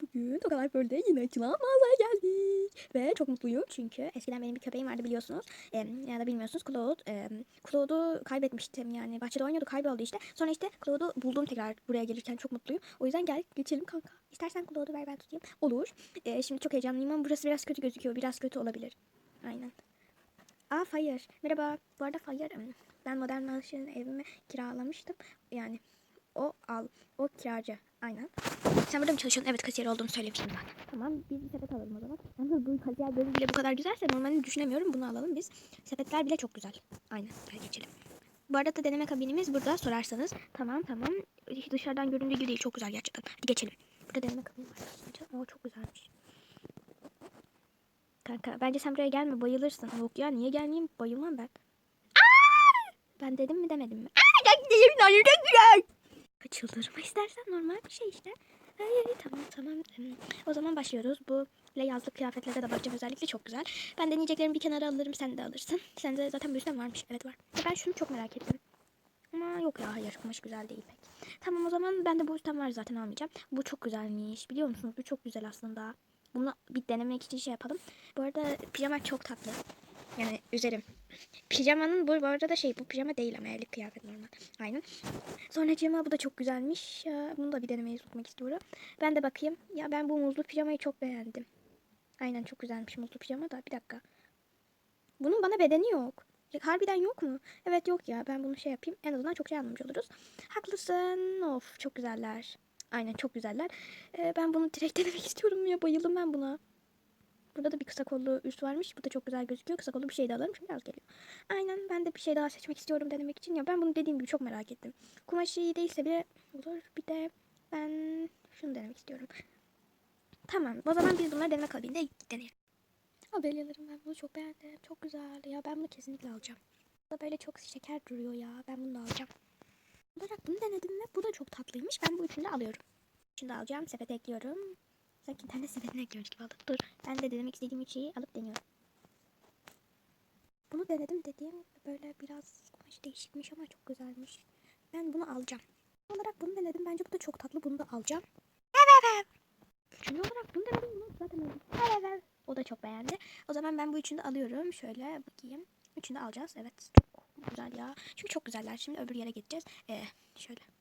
bugün Tokalar Pearl'de yine açılan mağazaya geldik. Ve çok mutluyum çünkü eskiden benim bir köpeğim vardı biliyorsunuz. Ee, ya da bilmiyorsunuz Claude. E, Claude'u kaybetmiştim yani. Bahçede oynuyordu kayboldu işte. Sonra işte Claude'u buldum tekrar buraya gelirken çok mutluyum. O yüzden gel geçelim kanka. İstersen Claude'u ver ben tutayım. Olur. Ee, şimdi çok heyecanlıyım ama burası biraz kötü gözüküyor. Biraz kötü olabilir. Aynen. Aa Fire. Merhaba. Bu arada Fire ben Modern Mansion'ın evimi kiralamıştım. Yani o al. O kiracı. Aynen. Sen burada mı çalışıyorsun? Evet kasiyer olduğunu söylemiştim zaten. Tamam biz bir sepet alalım o zaman. Yalnız bu kasiyer bölümü bile bu kadar güzelse normalde düşünemiyorum. Bunu alalım biz. Sepetler bile çok güzel. Aynen. Gel geçelim. Bu arada da deneme kabinimiz burada sorarsanız. Tamam tamam. Dışarıdan göründüğü gibi değil. Çok güzel gerçekten. Hadi geçelim. Burada deneme kabini var. Oo çok güzelmiş. Kanka bence sen buraya gelme bayılırsın. Yok ya niye gelmeyeyim bayılmam ben. Aa! Ben dedim mi demedim mi? Aa, gidelim lan çok güzel. Çıldırma istersen normal bir şey işte. Hayır tamam tamam. Hmm, O zaman başlıyoruz. Bu ile yazlık kıyafetlere de bakacağım özellikle çok güzel. Ben deneyeceklerimi bir kenara alırım sen de alırsın. Sen de zaten yüzden varmış. Evet var. Ya Ben şunu çok merak ettim. Ama yok ya hayır kumaş güzel değil pek. Tamam o zaman ben de bu üstten var zaten almayacağım. Bu çok güzelmiş. Biliyor musunuz? Bu çok güzel aslında. Bunu bir denemek için şey yapalım. Bu arada pijama çok tatlı. Yani üzerim. Pijamanın bu, bu arada da şey bu pijama değil ama ellik kıyafet normal. Aynen. Sonra cima bu da çok güzelmiş. Bunu da bir denemeye tutmak istiyorum. Ben de bakayım. Ya ben bu muzlu pijamayı çok beğendim. Aynen çok güzelmiş muzlu pijama da. Bir dakika. Bunun bana bedeni yok. Harbiden yok mu? Evet yok ya. Ben bunu şey yapayım. En azından çok şey anlamış oluruz. Haklısın. Of çok güzeller. Aynen çok güzeller. Ee, ben bunu direkt denemek istiyorum ya. Bayıldım ben buna. Burada da bir kısa kollu üst varmış. Bu da çok güzel gözüküyor. Kısa kollu bir şey de alırım çünkü az geliyor. Aynen ben de bir şey daha seçmek istiyorum denemek için. Ya ben bunu dediğim gibi çok merak ettim. Kumaşı iyi değilse bile olur. Bir de ben şunu denemek istiyorum. Tamam. O zaman biz bunları deneme kabinde deneyelim. Abelyalarım ben bunu çok beğendim. Çok güzel. Ya ben bunu kesinlikle alacağım. Bu da böyle çok şeker duruyor ya. Ben bunu da alacağım. Olarak bunu denedim ve bu da çok tatlıymış. Ben bu üçünü de alıyorum. Da alacağım. Sepete ekliyorum. Sanki internet sepetine ekliyormuş gibi oldu. Dur. Ben de denemek istediğim üç şeyi alıp deniyorum. Bunu denedim dediğim böyle biraz kumaş değişikmiş ama çok güzelmiş. Ben bunu alacağım. Olarak bunu denedim. Bence bu da çok tatlı. Bunu da alacağım. Üçüncü olarak bunu denedim. Bunu zaten aldım. O da çok beğendi. O zaman ben bu üçünü de alıyorum. Şöyle bakayım. Üçünü de alacağız. Evet. Çok güzel ya. Çünkü çok güzeller. Şimdi öbür yere gideceğiz. Ee, şöyle.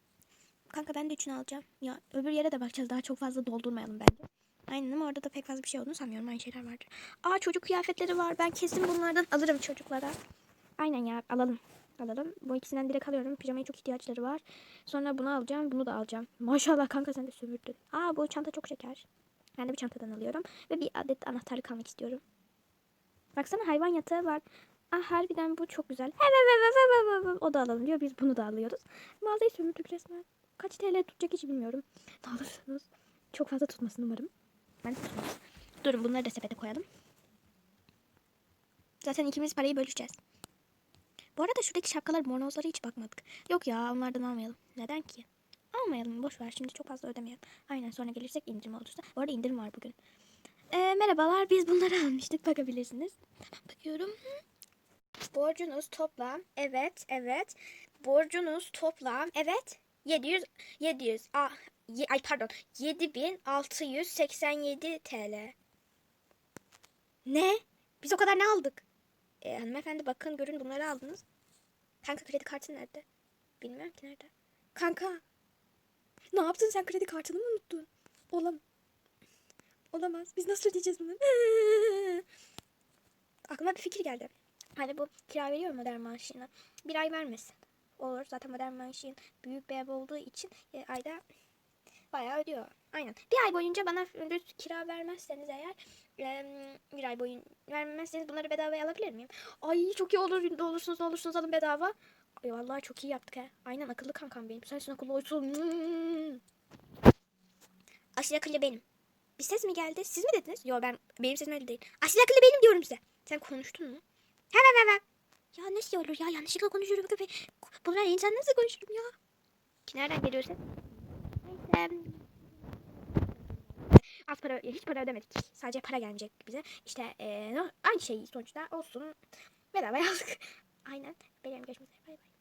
Kanka ben de üçünü alacağım. Ya öbür yere de bakacağız. Daha çok fazla doldurmayalım bence. Aynen ama orada da pek fazla bir şey olduğunu sanmıyorum. Aynı şeyler vardır. Aa çocuk kıyafetleri var. Ben kesin bunlardan alırım çocuklara. Aynen ya alalım. Alalım. Bu ikisinden direkt alıyorum. Pijamaya çok ihtiyaçları var. Sonra bunu alacağım. Bunu da alacağım. Maşallah kanka sen de sömürdün. Aa bu çanta çok şeker. Ben de bir çantadan alıyorum. Ve bir adet anahtarlık almak istiyorum. Baksana hayvan yatağı var. Ah harbiden bu çok güzel. O da alalım diyor. Biz bunu da alıyoruz. Mağazayı sömürdük resmen. Kaç TL tutacak hiç bilmiyorum. Ne olursunuz. Çok fazla tutmasın umarım. Ben tutmaz. Durun bunları da sepete koyalım. Zaten ikimiz parayı bölüşeceğiz. Bu arada şuradaki şapkalar bornozlara hiç bakmadık. Yok ya onlardan almayalım. Neden ki? Almayalım boş ver şimdi çok fazla ödemeyelim. Aynen sonra gelirsek indirim olursa. Bu arada indirim var bugün. Ee, merhabalar biz bunları almıştık bakabilirsiniz. Bakıyorum. Borcunuz toplam evet evet. Borcunuz toplam evet 700 700 ah, ye- ay pardon 7687 TL. Ne? Biz o kadar ne aldık? Ee, hanımefendi bakın görün bunları aldınız. Kanka kredi kartın nerede? Bilmiyorum ki nerede. Kanka. Ne yaptın sen kredi kartını mı unuttun? Olam. Olamaz. Biz nasıl ödeyeceğiz bunu? Aklıma bir fikir geldi. Hani bu kira veriyor modern maaşına. Bir ay vermesin. Olur. Zaten modern maaşın büyük bir ev olduğu için e, ayda bayağı ödüyor. Aynen. Bir ay boyunca bana düz kira vermezseniz eğer e, bir ay boyun vermezseniz bunları bedavaya alabilir miyim? Ay çok iyi olur. Ne olursunuz ne olursunuz alın bedava. Ay vallahi çok iyi yaptık he. Aynen akıllı kankam benim. Sensin akıllı olsun. Hmm. Asil akıllı benim. Bir ses mi geldi? Siz mi dediniz? Yo ben benim sesim öyle değil. Asil akıllı benim diyorum size. Sen konuştun mu? Hemen hemen. Ya nasıl olur ya? Yanlışlıkla konuşuyorum köpek. Bunlar insan nasıl konuşurum ya? Ki nereden geliyor ses? Neyse. Az para, hiç para ödemedik. Sadece para gelecek bize. İşte eee, aynı şey sonuçta olsun. Bedava yazdık. Aynen. Benim görüşmek üzere. Bay bay.